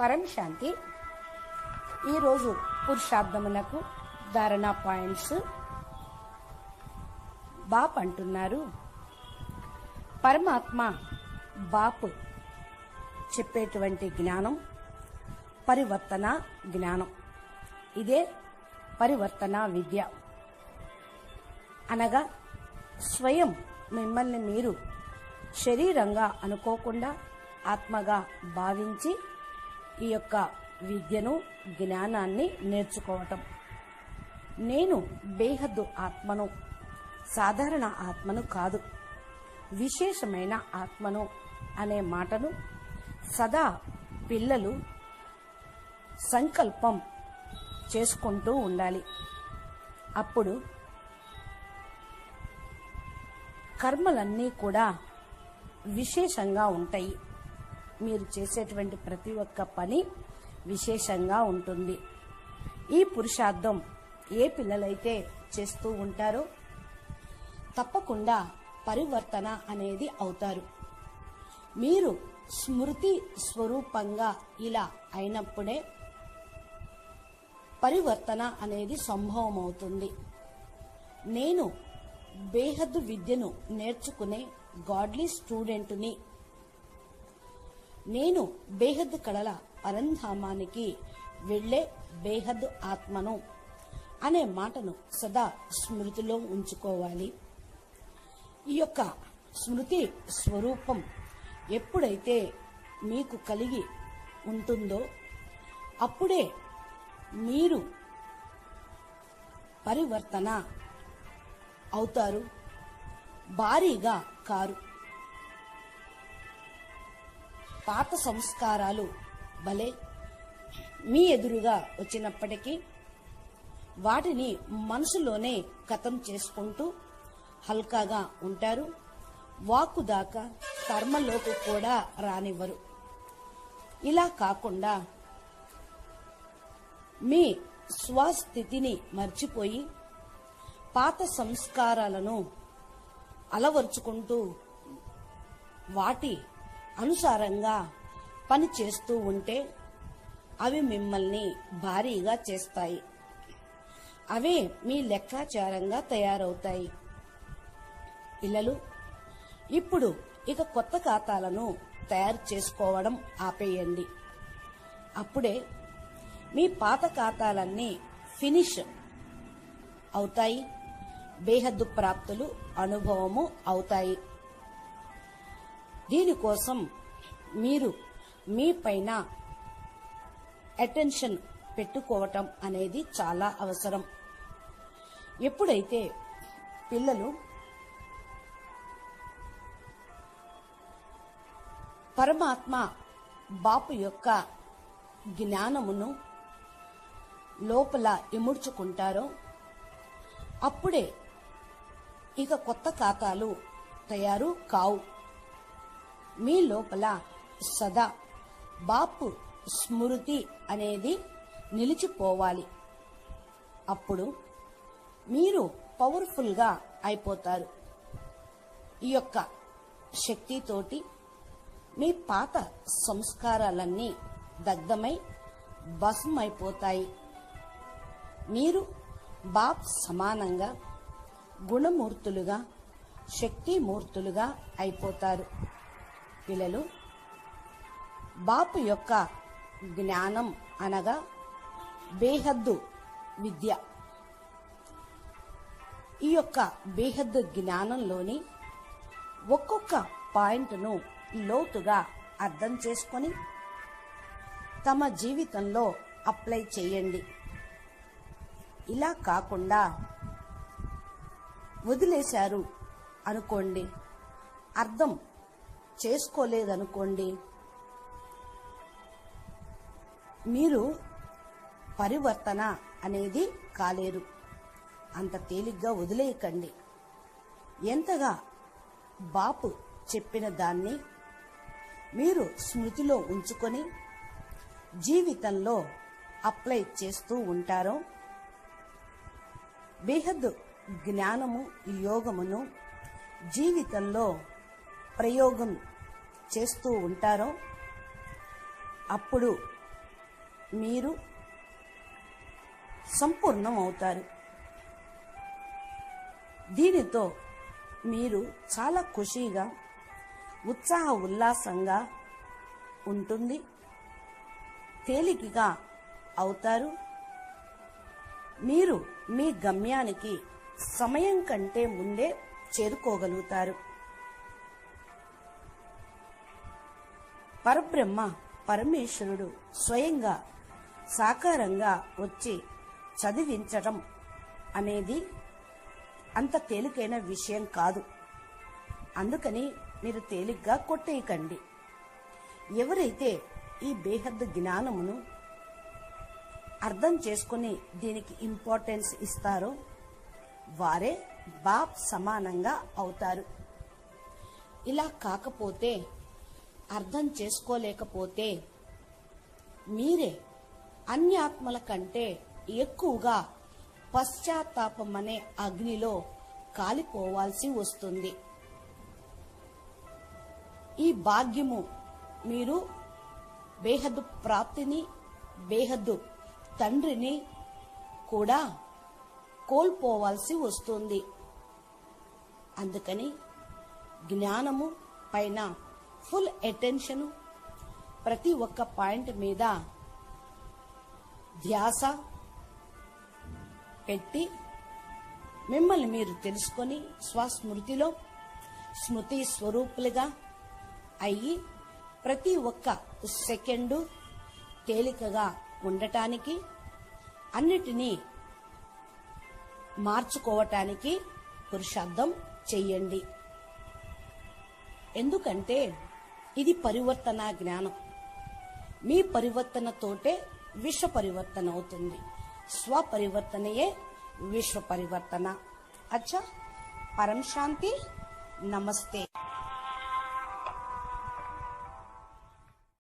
పరమశాంతి ఈరోజు పురుషార్థమునకు ధారణ పాయింట్స్. బాప్ అంటున్నారు. పరమాత్మ బాపు చెప్పేటువంటి జ్ఞానం పరివర్తన జ్ఞానం. ఇదే పరివర్తన విద్య. అనగా స్వయం మిమ్మల్ని మీరు శరీరంగా అనుకోకుండా ఆత్మగా భావించి ఈ యొక్క విద్యను జ్ఞానాన్ని నేర్చుకోవటం. నేను బేహద్దు ఆత్మను సాధారణ ఆత్మను కాదు విశేషమైన ఆత్మను అనే మాటను సదా పిల్లలు సంకల్పం చేసుకుంటూ ఉండాలి. అప్పుడు కర్మలన్నీ కూడా విశేషంగా ఉంటాయి. మీరు చేసేటువంటి ప్రతి ఒక్క పని విశేషంగా ఉంటుంది. ఈ పురుషార్థం ఏ పిల్లలైతే చేస్తూ ఉంటారో తప్పకుండా పరివర్తన అనేది అవుతారు. మీరు స్మృతి స్వరూపంగా ఇలా అయినప్పుడే పరివర్తన అనేది సంభవం అవుతుంది నేను బేహద్దు విద్యను నేర్చుకునే గాడ్లీ స్టూడెంట్ని నేను బేహద్ కళల పరంధామానికి వెళ్ళే బేహద్ ఆత్మను అనే మాటను సదా స్మృతిలో ఉంచుకోవాలి. ఈ యొక్క స్మృతి స్వరూపం ఎప్పుడైతే మీకు కలిగి ఉంటుందో అప్పుడే మీరు పరివర్తన అవుతారు భారీగా కారు. పాత సంస్కారాలు భలే మీ ఎదురుగా వచ్చినప్పటికీ వాటిని మనసులోనే కథం చేసుకుంటూ హల్కాగా ఉంటారు. వాక్కు దాకా కర్మలోకి కూడా రానివ్వరు. ఇలా కాకుండా మీ స్వస్థితిని మర్చిపోయి పాత సంస్కారాలను అలవర్చుకుంటూ వాటి అనుసారంగా పని చేస్తూ ఉంటే అవి మిమ్మల్ని భారీగా చేస్తాయి. అవే మీ లెక్కాచారంగా తయారవుతాయి. పిల్లలు ఇప్పుడు ఇక కొత్త ఖాతాలను తయారు చేసుకోవడం ఆపేయండి. అప్పుడే మీ పాత ఖాతాలన్నీ ఫినిష్ అవుతాయి. బేహద్దు ప్రాప్తులు అనుభవము అవుతాయి. దీనికోసం మీరు మీ పైన అటెన్షన్ పెట్టుకోవటం అనేది చాలా అవసరం. ఎప్పుడైతే పిల్లలు పరమాత్మ బాపు యొక్క జ్ఞానమును లోపల ఇముడ్చుకుంటారో అప్పుడే ఇక కొత్త ఖాతాలు తయారు కావు. మీ లోపల సదా బాపు స్మృతి అనేది నిలిచిపోవాలి. అప్పుడు మీరు పవర్ఫుల్గా అయిపోతారు. ఈ యొక్క శక్తితోటి మీ పాత సంస్కారాలన్నీ దగ్ధమై భస్మైపోతాయి మీరు బాప్ సమానంగా గుణమూర్తులుగా శక్తిమూర్తులుగా అయిపోతారు. పిల్లలు. బాపు యొక్క జ్ఞానం అనగా బేహద్దు విద్య. ఈ యొక్క బేహద్దు జ్ఞానంలోని ఒక్కొక్క పాయింట్ను లోతుగా అర్థం చేసుకొని తమ జీవితంలో అప్లై చేయండి. ఇలా కాకుండా వదిలేశారు అనుకోండి. అర్థం చేసుకోలేదనుకోండి. మీరు పరివర్తన అనేది కాలేరు. అంత తేలిగ్గా వదిలేయకండి. ఎంతగా బాపు చెప్పిన దాన్ని మీరు స్మృతిలో ఉంచుకొని జీవితంలో అప్లై చేస్తూ ఉంటారో బేహద్దు జ్ఞానము యోగమును జీవితంలో ప్రయోగం చేస్తూ ఉంటారో అప్పుడు మీరు సంపూర్ణం అవుతారు దీనితో మీరు చాలా ఖుషీగా ఉత్సాహ ఉల్లాసంగా ఉంటుంది. తేలికగా అవుతారు. మీరు మీ గమ్యానికి సమయం కంటే ముందే చేరుకోగలుగుతారు. పరబ్రహ్మ పరమేశ్వరుడు స్వయంగా సాకారంగా వచ్చి చదివించటం అనేది అంత తేలికైన విషయం కాదు. అందుకని మీరు తేలిగ్గా కొట్టేయకండి. ఎవరైతే ఈ బేహద్ జ్ఞానమును అర్థం చేసుకుని దీనికి ఇంపార్టెన్స్ ఇస్తారో వారే బాప్ సమానంగా అవుతారు. ఇలా కాకపోతే అర్థం చేసుకోలేకపోతే మీరే అన్యాత్మల కంటే ఎక్కువగా పశ్చాత్తాపం అనే అగ్నిలో కాలిపోవాల్సి వస్తుంది. ఈ భాగ్యము మీరు బేహద్దు ప్రాప్తిని బేహద్దు తండ్రిని కూడా కోల్పోవాల్సి వస్తుంది. అందుకని జ్ఞానము పైన ఫుల్ అటెన్షన్ ప్రతి ఒక్క పాయింట్ మీద ధ్యాస పెట్టి మిమ్మల్ని మీరు తెలుసుకొని స్వస్మృతిలో స్మృతి స్వరూపులుగా అయ్యి ప్రతి ఒక్క సెకండు తేలికగా ఉండటానికి అన్నిటినీ మార్చుకోవటానికి పురుషార్థం చెయ్యండి ఎందుకంటే ఇది పరివర్తన జ్ఞానం మీ పరివర్తనతోటే విశ్వ పరివర్తన అవుతుంది స్వపరివర్తనయే విశ్వ పరివర్తన అచ్చా పరం శాంతి నమస్తే